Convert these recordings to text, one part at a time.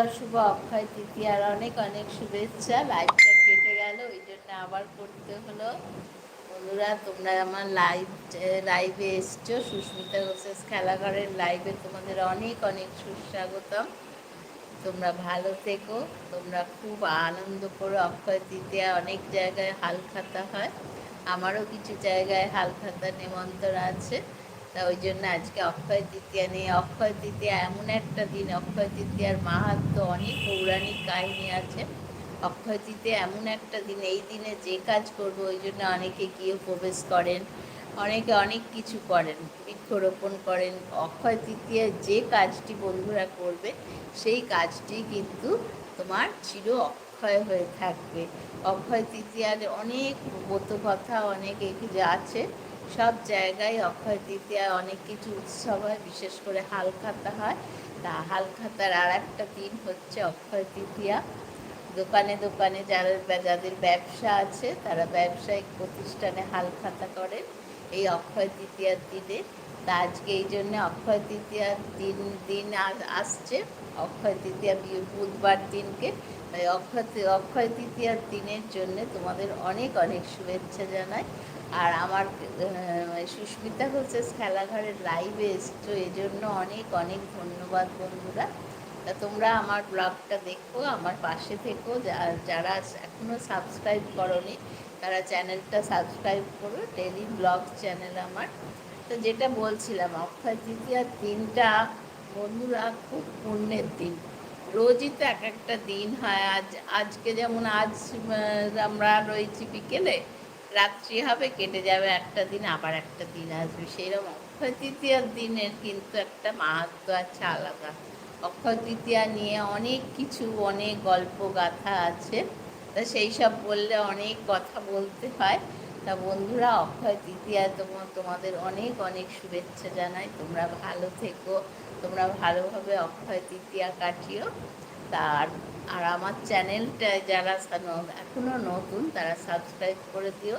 বন্ধুরা শুভ অক্ষয় তৃতীয়ার অনেক অনেক শুভেচ্ছা। লাইভটা কেটে গেল, ওই জন্য আবার করতে হলো। বন্ধুরা, তোমরা আমার লাইভ, লাইভে এসছো। সুস্মিতা ঘোষেস খেলাঘরের লাইভে তোমাদের অনেক অনেক সুস্বাগতম। তোমরা ভালো থেকো। তোমরা খুব আনন্দ করো। অক্ষয় তৃতীয়া অনেক জায়গায় হালখাতা হয়। আমারও কিছু জায়গায় হালখাতা নেমন্তর আছে। তা ওই জন্য আজকে অক্ষয় তৃতীয়া নিয়ে অক্ষয় তৃতীয়া এমন একটা দিন, অক্ষয় তৃতীয়ার মাহাত্ম অনেক পৌরাণিক কাহিনী আছে। অক্ষয় তৃতীয়া এমন একটা দিন, এই দিনে যে কাজ করব, ওই জন্য অনেকে গিয়ে প্রবেশ করেন, অনেকে অনেক কিছু করেন, বৃক্ষরোপণ করেন। অক্ষয় তৃতীয়ায় যে কাজটি বন্ধুরা করবে, সেই কাজটি কিন্তু তোমার চির অক্ষয় হয়ে থাকবে। অক্ষয় তৃতীয়ার অনেক কথা অনেক আছে। সব জায়গায় অক্ষয় তৃতীয়ায় অনেক কিছু উৎসব হয়, বিশেষ করে হালখাতা হয়। তা হালখাতার আর একটা দিন হচ্ছে অক্ষয় তৃতীয়া। দোকানে দোকানে যারা যাদের ব্যবসা আছে, তারা ব্যবসায়িক প্রতিষ্ঠানে হালখাতা করেন এই অক্ষয় তৃতীয়ার দিনে। তা আজকে এই জন্য অক্ষয় তৃতীয়ার দিন দিন আসছে। অক্ষয় তৃতীয়া বুধবার দিনকে তাই অক্ষয় অক্ষয় তৃতীয়ার দিনের জন্য তোমাদের অনেক অনেক শুভেচ্ছা জানাই। আর আমার সুস্মিতা হচ্ছে খেলাঘরের লাইভে এসছো এই জন্য অনেক অনেক ধন্যবাদ বন্ধুরা। তা তোমরা আমার ব্লগটা দেখো, আমার পাশে থেকো যারা এখনও সাবস্ক্রাইব করনি, তারা চ্যানেলটা সাবস্ক্রাইব করো ডেলি ব্লগ চ্যানেল আমার। তো যেটা বলছিলাম অক্ষয় তৃতীয়ার দিনটা বন্ধুরা খুব পুণ্যের দিন। রোজই তো এক একটা দিন হয়। আজ, আজকে যেমন আজ আমরা রয়েছি বিকেলে, রাত্রি হবে, কেটে যাবে একটা দিন, আবার একটা দিন আসবে। সেইরকম অক্ষয় তৃতীয়ার দিনের কিন্তু একটা মাহাত্ম আছে আলাদা। অক্ষয় তৃতীয়া নিয়ে অনেক কিছু, অনেক গল্প গাথা আছে। তা সেই সব বললে অনেক কথা বলতে হয়। তা বন্ধুরা, অক্ষয় তৃতীয়ায় তোমার তোমাদের অনেক অনেক শুভেচ্ছা জানাই। তোমরা ভালো থেকো, তোমরা ভালোভাবে অক্ষয় তৃতীয়া কাটিও। তার আর আমার চ্যানেলটা যারা এখনও নতুন, তারা সাবস্ক্রাইব করে দিও।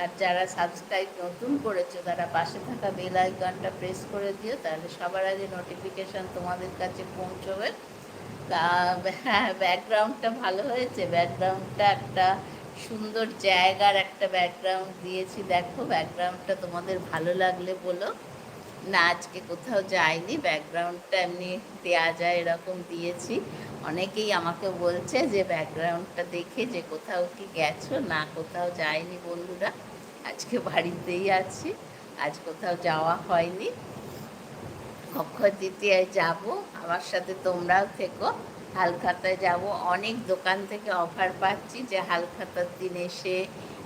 আর যারা সাবস্ক্রাইব নতুন করেছ, তারা পাশে থাকা বেল আইকনটা প্রেস করে দিও, তাহলে সবার আগে নোটিফিকেশান তোমাদের কাছে পৌঁছবে। তা হ্যাঁ ব্যাকগ্রাউন্ডটা ভালো হয়েছে? ব্যাকগ্রাউন্ডটা একটা সুন্দর জায়গার একটা ব্যাকগ্রাউন্ড দিয়েছি। দেখো ব্যাকগ্রাউন্ডটা তোমাদের ভালো লাগলে বলো। না, আজকে কোথাও যায়নি ব্যাকগ্রাউন্ডটা এমনি দেওয়া যায় এরকম দিয়েছি। অনেকেই আমাকে বলছে যে ব্যাকগ্রাউন্ডটা দেখে যে কোথাও কি গেছো? না, কোথাও যায়নি বন্ধুরা। আজকে বাড়িতেই আছি। আজ কোথাও যাওয়া হয়নি। অক্ষয় তৃতীয়ায় যাব। আমার সাথে তোমরাও থেকো। হালখাতায় যাব। অনেক দোকান থেকে অফার পাচ্ছি যে হালখাতার দিন এসে,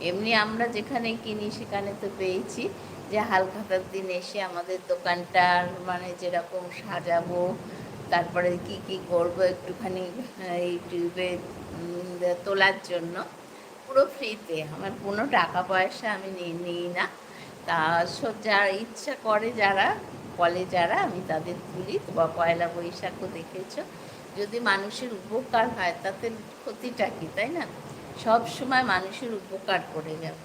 এমনি আমরা যেখানে কিনি সেখানে তো পেয়েছি যে হালখাতার দিন এসে আমাদের দোকানটার মানে যেরকম সাজাবো, তারপরে কি কি করব একটুখানি ইউটিউবে তোলার জন্য। পুরো ফ্রিতে আমার কোনো টাকা পয়সা আমি নিই না। তা সব যারা ইচ্ছা করে যারা, বলে যারা, আমি তাদের তুলি। বা পয়লা বৈশাখও দেখেছ। যদি মানুষের উপকার হয়, তাতে ক্ষতিটা কি, তাই না? সব সময় মানুষের উপকার করে যাব।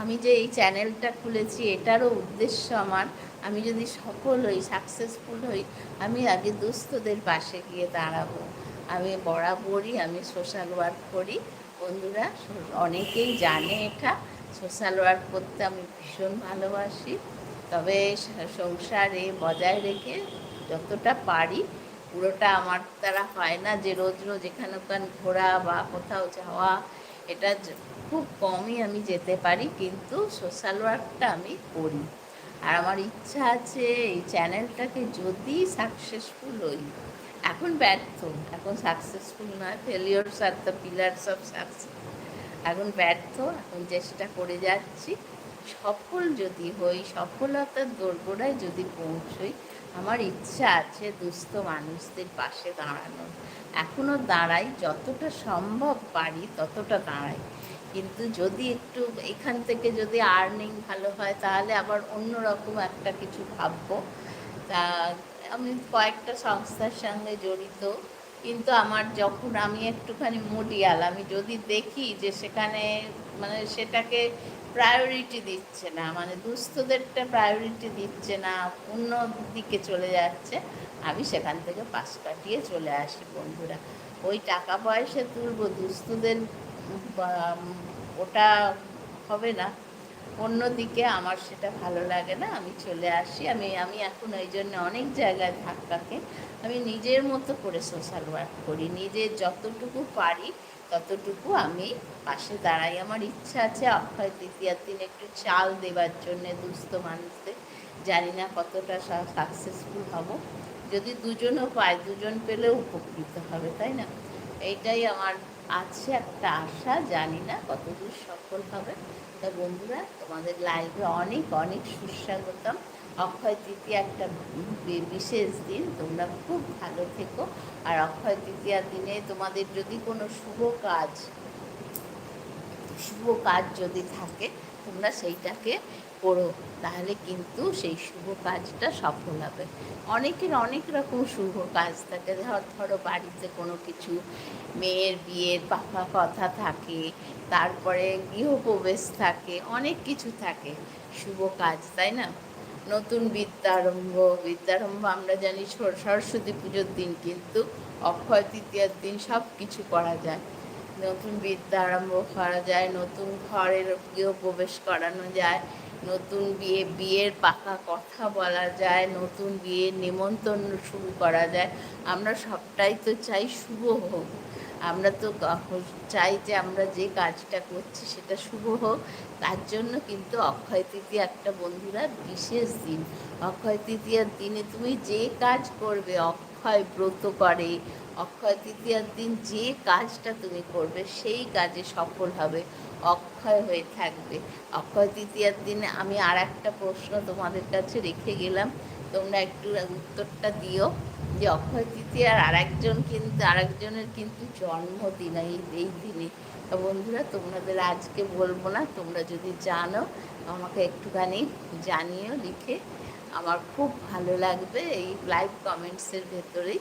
আমি যে এই চ্যানেলটা খুলেছি, এটারও উদ্দেশ্য আমার, আমি যদি সফল হই সাকসেসফুল হই, আমি আগে দুস্থদের পাশে গিয়ে দাঁড়াবো। আমি বরাবরই আমি সোশ্যাল ওয়ার্ক করি। বন্ধুরা, অনেকেই জানে এটা। সোশ্যাল ওয়ার্ক করতে আমি ভীষণ ভালোবাসি। তবে সংসারে বজায় রেখে যতটা পারি পুরোটা আমার দ্বারা হয় না যে রোজ রোজ এখানে ওখানে ঘোরা বা কোথাও যাওয়া, এটা খুব কমই আমি যেতে পারি, কিন্তু সোশ্যাল ওয়ার্কটা আমি করি। আর আমার ইচ্ছা আছে এই চ্যানেলটাকে যদি সাকসেসফুল হই, এখন ব্যর্থ, এখন সাকসেসফুল নয় ফেলিওরস আর দ্য পিলার্স অফ সাকসেস এখন ব্যর্থ, এখন চেষ্টা করে যাচ্ছি, সফল যদি হই, সফলতার দোরগোড়ায় যদি পৌঁছই আমার ইচ্ছা আছে দুস্থ মানুষদের পাশে দাঁড়ানোর। এখনও দাঁড়াই, যতটা সম্ভব পারি ততটা দাঁড়াই। কিন্তু যদি একটু এখান থেকে যদি আর্নিং ভালো হয়, তাহলে আবার অন্যরকম একটা কিছু ভাববো। তা আমি কয়েকটা সংস্থার সঙ্গে জড়িত। কিন্তু আমার যখন আমি একটুখানি মুডিয়াল আমি যদি দেখি যে সেখানে মানে সেটাকে প্রায়োরিটি দিচ্ছে না মানে দুস্থদেরটা প্রায়োরিটি দিচ্ছে না, অন্য দিকে চলে যাচ্ছে, আমি সেখান থেকে পাশ কাটিয়ে চলে আসি বন্ধুরা। ওই টাকা পয়সা তুলবো, দুস্থদের ওটা হবে না। অন্যদিকে আমার সেটা ভালো লাগে না, আমি চলে আসি। আমি আমি এখন ওই জন্য অনেক জায়গায় ধাক্কাকে আমি নিজের মতো করে সোশ্যাল ওয়ার্ক করি। নিজের যতটুকু পারি, ততটুকু আমি পাশে দাঁড়াই। আমার ইচ্ছা আছে অক্ষয় তৃতীয়ার দিন একটু চাল দেবার জন্যে দুস্থ মানুষদের। জানি না কতটা সাকসেসফুল হব। যদি দুজনও পায় দুজন পেলেও উপকৃত হবে, তাই না? এইটাই আমার আছে একটা আশা। জানি না কতদূর সফল হবে। তা বন্ধুরা, তোমাদের লাইভে অনেক অনেক সুস্বাগতম। অক্ষয় তৃতীয়া একটা বিশেষ দিন, তোমরা খুব ভালো থেকো। আর অক্ষয় তৃতীয়ার দিনে তোমাদের যদি কোনো শুভ কাজ শুভ কাজ যদি থাকে তোমরা সেইটাকে করো, তাহলে কিন্তু সেই শুভ কাজটা সফল হবে। অনেকের অনেক রকম শুভ কাজ থাকে, ধর, ধরো বাড়িতে কোনো কিছু, মেয়ের বিয়ের পাকা কথা থাকে, তারপরে গৃহপ্রবেশ থাকে, অনেক কিছু থাকে, শুভ কাজ, তাই না? নতুন বিদ্যারম্ভ বিদ্যারম্ভ আমরা জানি সরস্বতী পুজোর দিন কিন্তু, অক্ষয় তৃতীয়ার দিন সব কিছু করা যায়। নতুন বিদ্যা আরম্ভ করা যায়, নতুন ঘরের প্রবেশ করানো যায়, নতুন বিয়ে, বিয়ের পাকা কথা বলা যায়, নতুন বিয়ের নিমন্ত্রণ শুরু করা যায়। আমরা সবটাই তো চাই শুভ হোক। আমরা তো চাই যে আমরা যে কাজটা করছি সেটা শুভ হোক। তার জন্য কিন্তু অক্ষয় তৃতীয়া একটা বন্ধুরা বিশেষ দিন। অক্ষয় তৃতীয়ার দিনে তুমি যে কাজ করবে অক্ষয় ব্রত করে, অক্ষয় তৃতীয়ার দিন যে কাজটা তুমি করবে, সেই কাজে সফল হবে, অক্ষয় হয়ে থাকবে। অক্ষয় তৃতীয়ার দিনে আমি আর একটা প্রশ্ন তোমাদের কাছে রেখে গেলাম। তোমরা একটু উত্তরটা দিও যে অক্ষয় তৃতীয়ার আরেকজন কিন্তু, আরেকজনের কিন্তু জন্মদিন এই এই দিনে। বন্ধুরা, তোমাদের আজকে বলব না, তোমরা যদি জানো, আমাকে একটুখানি জানিও, লিখে। আমার খুব ভালো লাগবে এই লাইভ কমেন্টসের ভেতরেই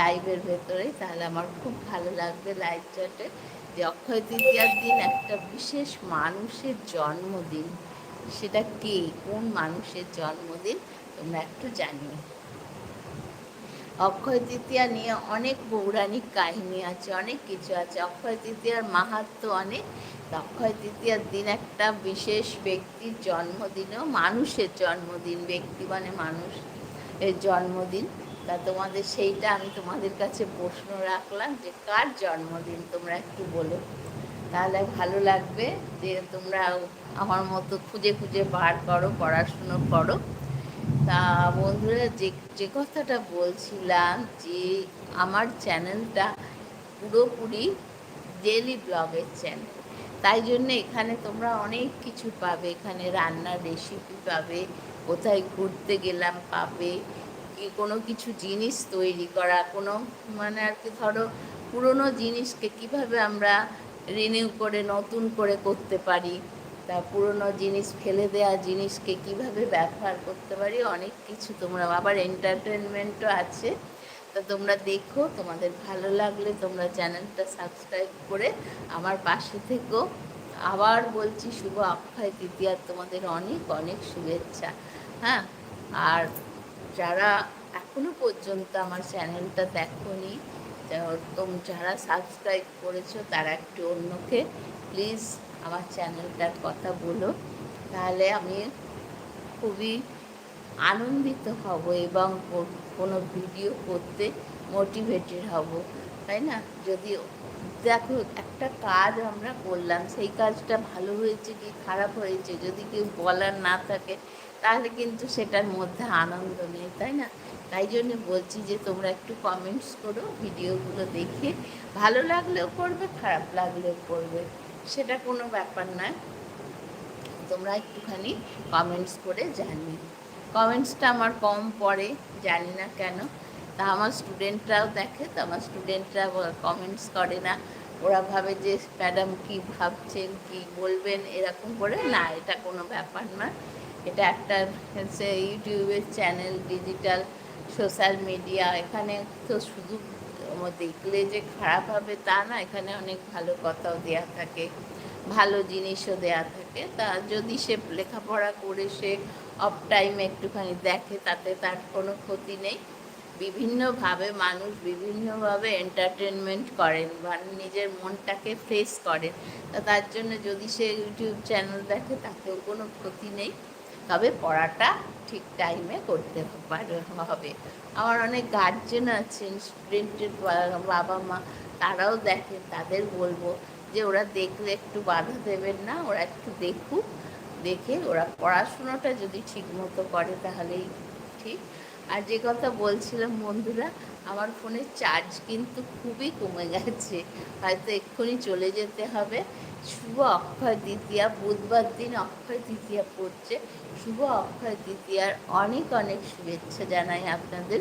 লাইভের ভেতরেই। তাহলে আমার খুব ভালো লাগবে লাইভ চ্যাটে যে অক্ষয় তৃতীয়ার দিন একটা বিশেষ মানুষের জন্মদিন। সেটা কে? কোন মানুষের জন্মদিন? তোমরা একটু জানিও। অক্ষয় তৃতীয়া নিয়ে অনেক পৌরাণিক কাহিনী আছে, অনেক কিছু আছে। অক্ষয় তৃতীয়ার মাহাত্ম অনেক। অক্ষয় তৃতীয়ার দিন একটা বিশেষ ব্যক্তির জন্মদিনও মানুষের জন্মদিন, ব্যক্তি মানে মানুষ এর জন্মদিন। তা তোমাদের সেইটা আমি তোমাদের কাছে প্রশ্ন রাখলাম যে কার জন্মদিন তোমরা একটু বলো। তাহলে ভালো লাগবে যে তোমরা আমার মতো খুঁজে খুঁজে বার করো, পড়াশুনো করো। তা বন্ধুরা, যে যে কথাটা বলছিলাম যে আমার চ্যানেলটা পুরোপুরি ডেলি ব্লগের চ্যানেল তাই জন্য এখানে তোমরা অনেক কিছু পাবে। এখানে রান্নার রেসিপি পাবে, কোথায় ঘুরতে গেলাম পাবে, কি কোনো কিছু জিনিস তৈরি করা, কোনো মানে আর কি ধরো পুরনো জিনিসকে কীভাবে আমরা রিনিউ করে নতুন করে করতে পারি, তা পুরনো জিনিস ফেলে দেওয়া জিনিসকে কীভাবে ব্যবহার করতে পারি, অনেক কিছু তোমরা, আবার এন্টারটেনমেন্টও আছে। তা তোমরা দেখো, তোমাদের ভালো লাগলে তোমরা চ্যানেলটা সাবস্ক্রাইব করে আমার পাশে থেকো। আবার বলছি, শুভ অক্ষয় তৃতীয়ার তোমাদের অনেক অনেক শুভেচ্ছা। হ্যাঁ আর যারা এখনও পর্যন্ত আমার চ্যানেলটা দেখোনি যারা সাবস্ক্রাইব করেছ, তারা একটু অন্যকে প্লিজ আমার চ্যানেলটার কথা বলো। তাহলে আমি খুবই আনন্দিত হব এবং কোনো ভিডিও করতে মোটিভেটেড হব, তাই না? যদি দেখো একটা কাজ আমরা করলাম, সেই কাজটা ভালো হয়েছে কি খারাপ হয়েছে যদি কেউ বলার না থাকে, তাহলে কিন্তু সেটার মধ্যে আনন্দ নেই, তাই না? তাই জন্য বলছি যে তোমরা একটু কমেন্টস করো, ভিডিওগুলো দেখে। ভালো লাগলেও করবে, খারাপ লাগলেও করবে, সেটা কোনো ব্যাপার নয়। তোমরা একটুখানি কমেন্টস করে জানিও। কমেন্টসটা আমার কম পড়ে, জানি না কেন। তা আমার স্টুডেন্টরাও দেখে, তো আমার স্টুডেন্টরা কমেন্টস করে না। ওরা ভাবে যে ম্যাডাম কি ভাবছেন? কি বলবেন? এরকম করে। না, এটা কোনো ব্যাপার না। এটা একটা, হচ্ছে, ইউটিউবের চ্যানেল ডিজিটাল সোশ্যাল মিডিয়া এখানে তো শুধু দেখলে যে খারাপ হবে তা না, এখানে অনেক ভালো কথাও দেওয়া থাকে। ভালো জিনিসও দেয়া থাকে। তা যদি সে লেখাপড়া করে, সে অফ টাইমে একটুখানি দেখে, তাতে তার কোনো ক্ষতি নেই। বিভিন্নভাবে মানুষ বিভিন্নভাবে এন্টারটেনমেন্ট করেন বা নিজের মনটাকে ফ্রেশ করেন। তা তার জন্য যদি সে ইউটিউব চ্যানেল দেখে, তাতেও কোনো ক্ষতি নেই। তবে পড়াটা ঠিক টাইমে করতে হবে। আমার অনেক গার্জেন আছেন স্টুডেন্টের বাবা মা, তারাও দেখেন তাদের বলব যে ওরা দেখলে একটু বাধা দেবেন না, ওরা একটু দেখুক। দেখে ওরা পড়াশুনোটা যদি ঠিক মতো করে তাহলেই ঠিক। আর যে কথা বলছিলাম বন্ধুরা, আমার ফোনের চার্জ কিন্তু খুবই কমে গেছে। হয়তো এক্ষুনি চলে যেতে হবে। শুভ অক্ষয় দ্বিতীয়া, বুধবার দিন অক্ষয় তৃতীয়া পড়ছে। শুভ অক্ষয় দ্বিতীয়ার অনেক অনেক শুভেচ্ছা জানাই আপনাদের।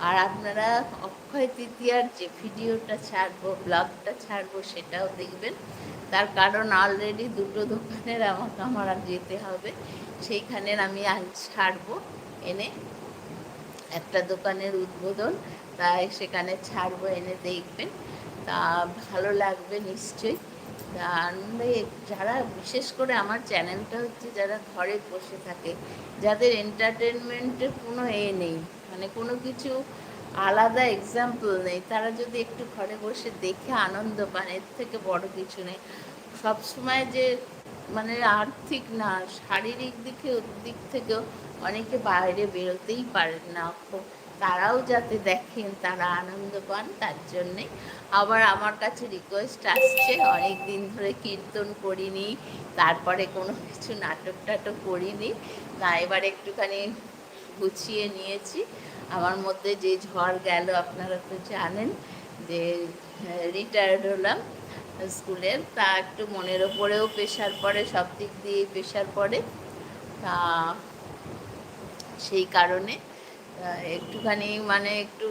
আর আপনারা অক্ষয় তৃতীয়ার যে ভিডিওটা ছাড়বো ব্লগটা ছাড়বো, সেটাও দেখবেন। তার কারণ অলরেডি দুটো দোকানের আমাকে, আমার আর যেতে হবে। সেইখানের আমি আজ ছাড়বো। এনে একটা দোকানের উদ্বোধন, তাই সেখানে ছাড়বো, এনে দেখবেন। তা ভালো লাগবে নিশ্চয়ই। যারা, বিশেষ করে আমার চ্যানেলটা হচ্ছে যারা ঘরে বসে থাকে, যাদের এন্টারটেনমেন্টের কোনো এ নেই মানে কোনো কিছু আলাদা এক্সাম্পল নেই। তারা যদি একটু ঘরে বসে দেখে আনন্দ পান, এর থেকে বড় কিছু নেই। সবসময় যে মানে আর্থিক না, শারীরিক দিকে দিক থেকেও অনেকে বাইরে বেরোতেই পারেন না। তারাও যাতে দেখেন, তারা আনন্দ পান, তার জন্যে। আবার আমার কাছে রিকোয়েস্ট আসছে অনেক দিন ধরে কীর্তন করিনি, তারপরে কোনো কিছু নাটক টাটক করিনি। না, এবার একটুখানি গুছিয়ে নিয়েছি। আমার মধ্যে যে ঝড় গেল, আপনারা তো জানেন যে রিটায়ার্ড হলাম স্কুলের তা একটু মনের ওপরেও প্রেশার পড়ে, সব দিক দিয়েই প্রেশার পড়ে। তা সেই কারণে একটুখানি মানে একটু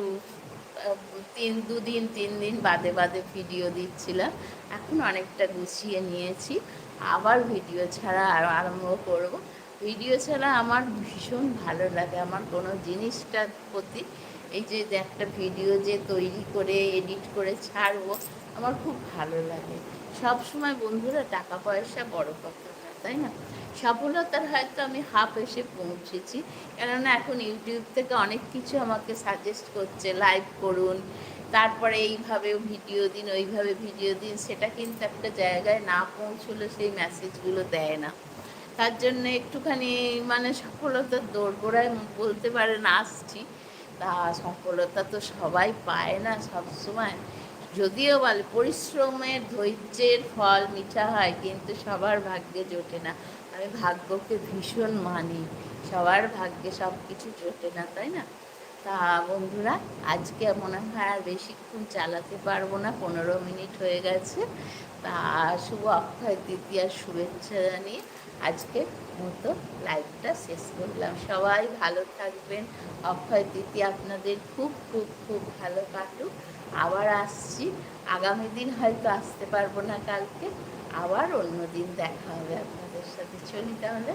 তিন, দুদিন, তিন দিন বাদে বাদে ভিডিও দিচ্ছিলাম। এখন অনেকটা গুছিয়ে নিয়েছি। আবার ভিডিও ছাড়া আরম্ভ করব। ভিডিও ছাড়া আমার ভীষণ ভালো লাগে। আমার কোনো জিনিসটার প্রতি এই যে একটা ভিডিও যে তৈরি করে এডিট করে ছাড়বো, আমার খুব ভালো লাগে। সব সময় বন্ধুরা টাকা পয়সা বড় কথা, তাই না? সফলতার হয়তো আমি হাফ এসে পৌঁছেছি, কেননা এখন ইউটিউব থেকে অনেক কিছু আমাকে সাজেস্ট করছে লাইভ করুন, তারপরে এইভাবে ভিডিও দিন, ওইভাবে ভিডিও দিন, সেটা কিন্তু একটা জায়গায় না পৌঁছলে সেই মেসেজগুলো দেয় না। তার জন্য একটুখানি মানে সফলতার দোরগোড়ায় বলতে পারেন আসছি। তা সফলতা তো সবাই পায় না সবসময়। যদিও বলে পরিশ্রমের ধৈর্যের ফল মিঠা হয়, কিন্তু সবার ভাগ্যে জোটে না। আমি ভাগ্যকে ভীষণ মানি, সবার ভাগ্যে সব কিছু জোটে না, তাই না? তা বন্ধুরা, আজকে মনে হয় আর বেশিক্ষণ চালাতে পারব না, পনেরো মিনিট হয়ে গেছে। শুভ অক্ষয় তৃতীয়ার শুভেচ্ছা জানিয়ে আজকে মতো লাইভটা শেষ করলাম। সবাই ভালো থাকবেন। অক্ষয় তৃতীয়া আপনাদের খুব খুব খুব ভালো কাটুক। আবার আসছি। আগামী দিন হয়তো আসতে পারব না কালকে। আবার অন্য দিন দেখা হবে আপনাদের সাথে। চলি তাহলে।